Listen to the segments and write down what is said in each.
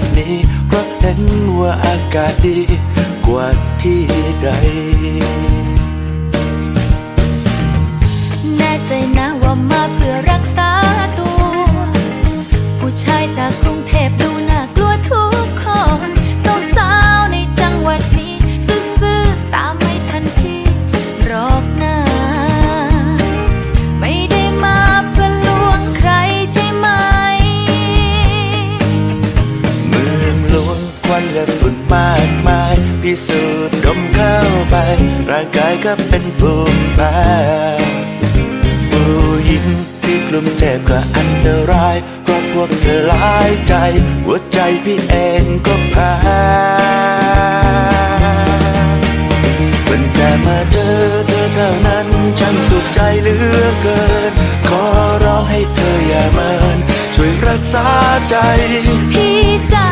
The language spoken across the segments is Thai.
วันนี้เพราะเห็นว่าอากาศดีกว่าที่ใด แน่ใจนะว่ามาเพื่อรักษาตัว ผู้ชายจากกรุงเทพดู ร่างกายก็เป็นภูมิแพ้ผู้หญิงที่กลุ่มเจ็บก็อันตรายเพราะพวกเธอหลายใจ หัวใจพี่เองก็แพ้เป็นแต่มาเจอเธอเท่านั้นช่างสุขใจเหลือเกิน ขอร้องให้เธออย่าเมินช่วยรักษาใจ พี่จ๋า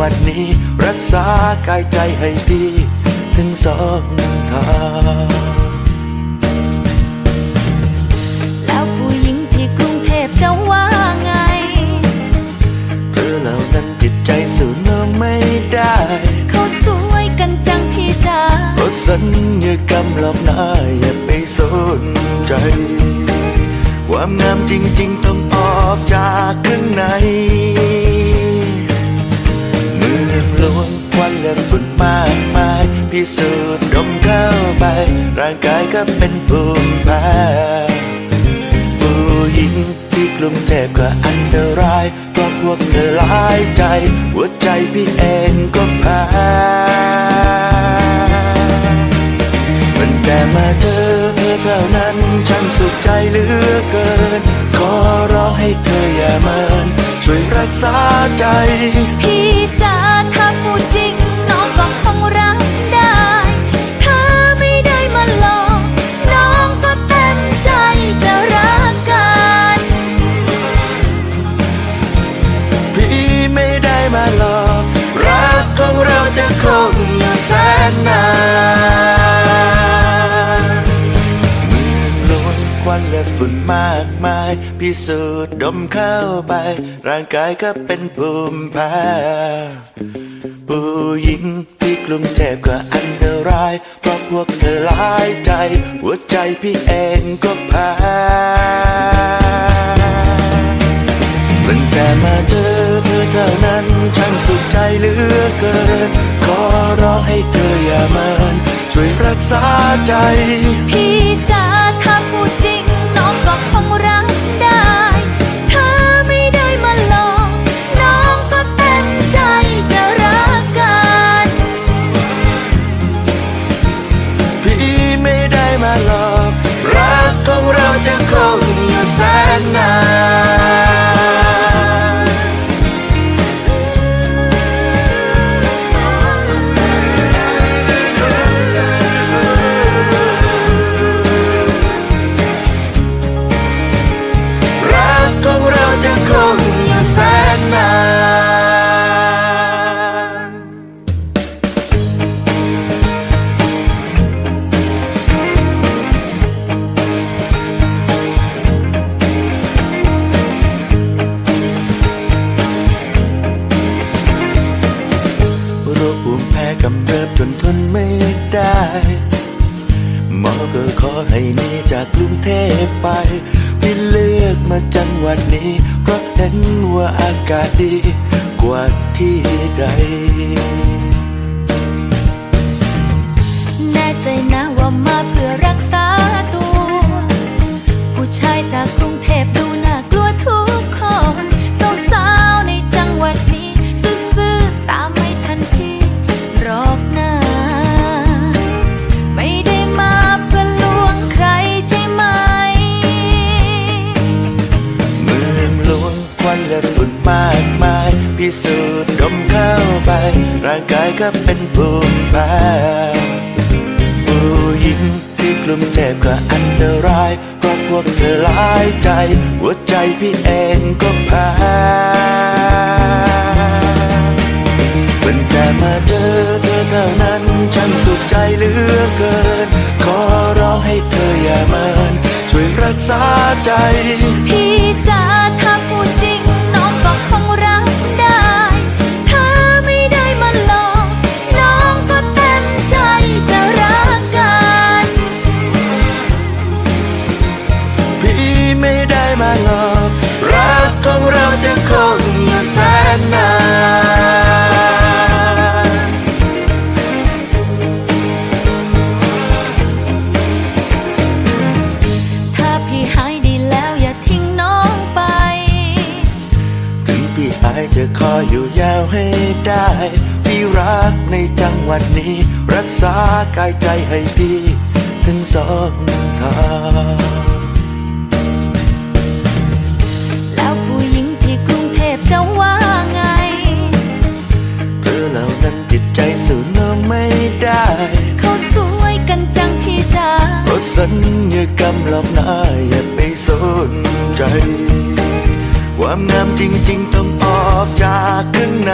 วัดนี้ รักษากายใจให้ดี ถึงสองทางแล้วผู้หญิงที่กรุงเทพจะว่าไง เธอเหล่านั้นจิตใจสู้น้องไม่ได้เขาสวยกันจังพี่จ๋าเพราะสัญญากรรมหลอกหน้าอย่าไปสนใจ ความงามจริง ๆ ต้องออกจากข้างใน พิสูจน์ดมเข้าไป ร่างกายก็เป็นภูมิแพ้ผู้หญิงที่กลุ่มเจ็บก็อันตรายเพราะพวกเธอหลายใจ หัวใจพี่เองก็แพ้มันแต่มาเจอเธอเท่านั้นช่างสุขใจเหลือเกิน ขอร้องให้เธออย่าเมินช่วยรักษาใจ พี่จ๋าถ้าพูดจริง พิสูจน์ดมเข้าไป ร่างกายก็เป็นภูมิแพ้ผู้หญิงที่กลุ่มเจ็บก็อันตราย เพราะพวกเธอหลายใจ หัวใจพี่เองก็แพ้มันแต่มาเจอเธอเท่านั้นช่างสุขใจเหลือเกิน ขอร้องให้เธออย่าเมินช่วยรักษาใจพี่จ กำเริบจนทนไม่ได้หมอก็ขอให้หนีจากกรุงเทพไปพี่เลือกมาจังหวัดนี้ เพราะเห็นว่าอากาศดีกว่าที่ใดแน่ใจนะว่ามาเพื่อรักษาตัว ผู้ชายจากกรุง รายเพราะพวกเธอหลายใจ หัวใจพี่เองก็แพ้เป็นแต่มาเจอเธอเท่านั้นฉันสุขใจเหลือเกิน ขอร้องให้เธออย่าเมินช่วยรักษาใจ พี่จ๋า นาถ้าพี่หายดีแล้วอย่าทิ้งน้องไป ถึงพี่อายจะคอยอยู่ยาวให้ได้ พี่รักในจังหวัดนี้ รักษากายใจให้พี่ถึงสองทางแล้วผู้หญิงที่กรุงเทพจะว่า เธอเหล่านั้นจิตใจสู้น้องไม่ได้เขาสวยกันจังพี่จ๋าเพราะสัญญากรรมหลอกหน้าอย่าไปสนใจ ความงามจริง ๆ ต้องออกจากข้างใน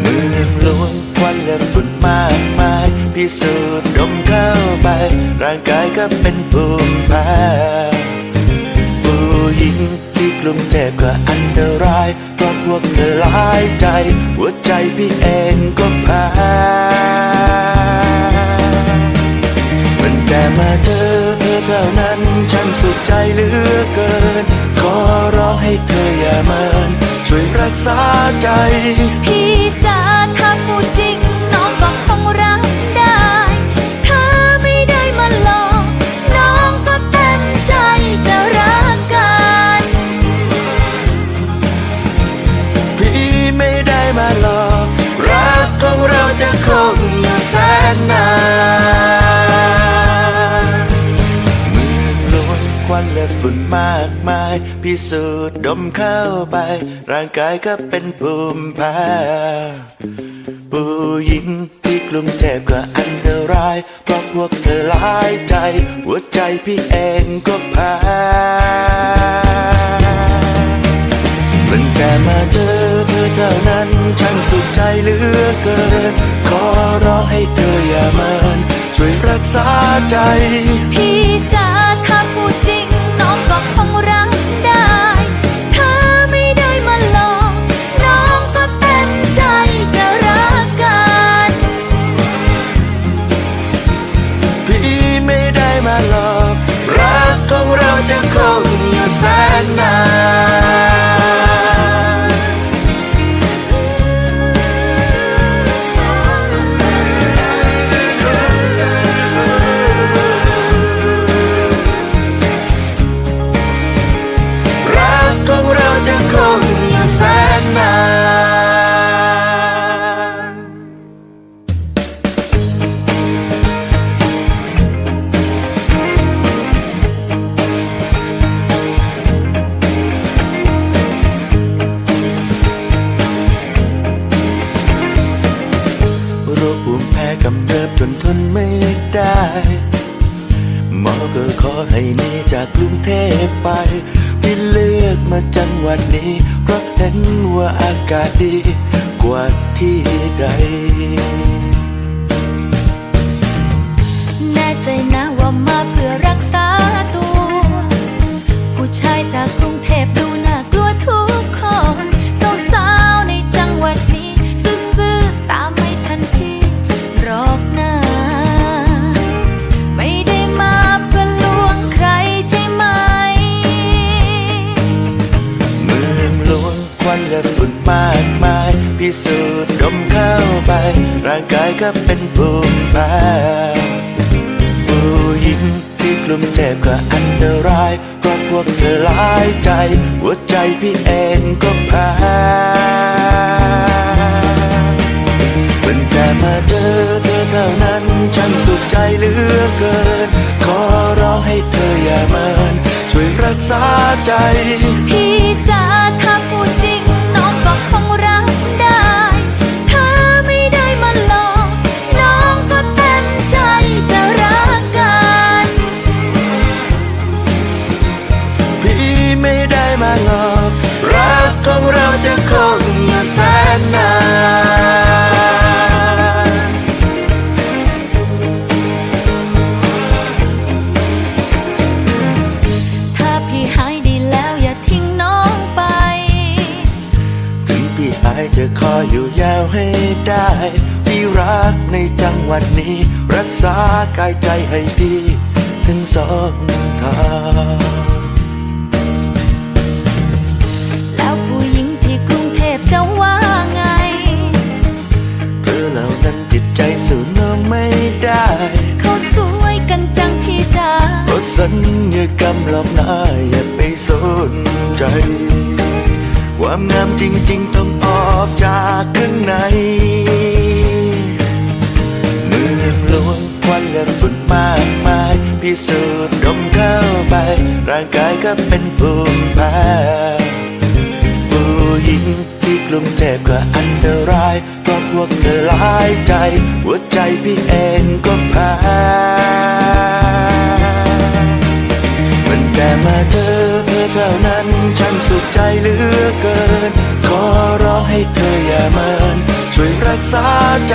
เมืองหลวงควันและฝุ่นมากมายพิสูจน์ดมเข้าไป ร่างกายก็เป็นภูมิแพ้ ริง ที่กลุ่มเจ็บก็อันตรายเพราะพวกเธอหลายใจ หัวใจพี่เองก็แพ้มันแต่มาเจอเธอเท่านั้นฉันสุขใจเหลือเกิน ขอร้องให้เธออย่าเมินช่วยรักษาใจ พี่จ๋า ฝุ่นมากมาย พิสูจน์ดมเข้าไป ร่างกายก็เป็นภูมิแพ้ผู้หญิงที่กลุ่มเจ็บก็อันตราย เพราะพวกเธอหลายใจ หัวใจพี่เองก็แพ้มันแค่มาเจอเธอเท่านั้นฉันสุขใจเหลือเกิน ขอร้องให้เธออย่าเมินช่วยรักษาใจ พี่จ๋า องก็คงรักได้ เธอไม่ได้มาหลอก น้องก็เต็มใจจะรักกัน พี่ไม่ได้มาหลอก รักของเราจะคงอยู่แสนนาน กว่าที่ใด แน่ใจนะว่ามาเพื่อรักษาตัว ผู้ชายจากกรุงเทพดูน่ากลัวทุกคนสาวๆในจังหวัดนี้ซื่อๆตามไม่ทันพี่หรอกนะไม่ได้มาเพื่อลวงใครใช่ไหม เมืองหลวงควันและฝุ่นมา พิสูจน์ดมเข้าไป ร่างกายก็เป็นภูมิแพ้ผู้หญิงที่กลุ่มเจ็บก็อันตรายเพราะพวกเธอหลายใจ หัวใจพี่เองก็แพ้เป็นแต่มาเจอเธอเท่านั้นฉันสุขใจเหลือเกิน ขอร้องให้เธออย่าเมินช่วยรักษาใจ ออยู่ยาวให้ได้พี่รักในจังหวัดนี้ รักษากายใจให้พี่ถึงสองทางแล้วผู้หญิงที่กรุงเทพจะว่าไง เธอเหล่านั้นจิตใจสู้น้องไม่ได้เขาสวยกันจังพี่จ๋าเพราะสัญญากรรมหลอกหน้าอย่าไปสนใจ ความงามจริง ๆ ต้อง ออกจากข้างในเมืองลวงควันและฝุ่นมากมาย พิสูจน์ดมเข้าไป ร่างกายก็เป็นภูมิแพ้ผู้หญิงที่กรุงเทพก็อันตรายเพราะพวกเธอหลายใจ หัวใจพี่เองก็แพ้มันแต่มาเจอเธอเท่านั้น ฉันสุขใจเหลือเกิน ขอร้องให้เธออย่าเมินช่วยรักษาใจ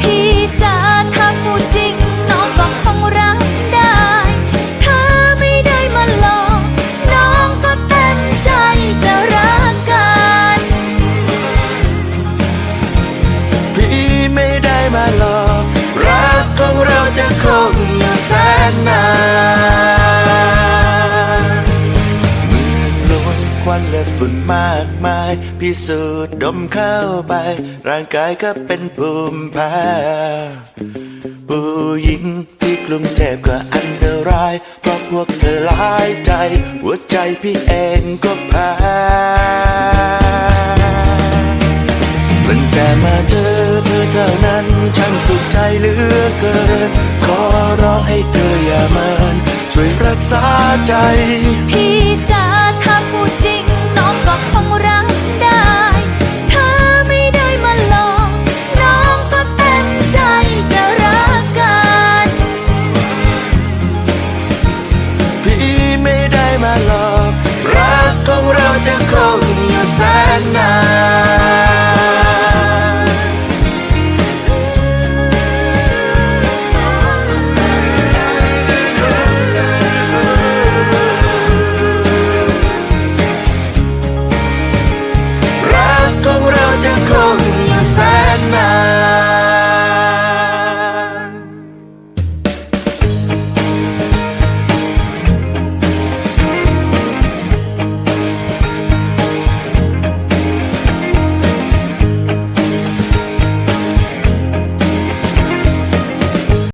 พี่จ๋า สูจน์ดมเข้าไป ร่างกายก็เป็นภูมิแพ้ผู้หญิงที่กรุงเทพก็อันตราย เพราะพวกเธอหลายใจ หัวใจพี่เองก็แพ้มันแต่มาเจอเธอเท่านั้นฉันสุขใจเหลือเกิน ขอร้องให้เธออย่าเมินช่วยรักษาใจ พี่จ๋าถ้าพูดจริง น้องก็คงรัก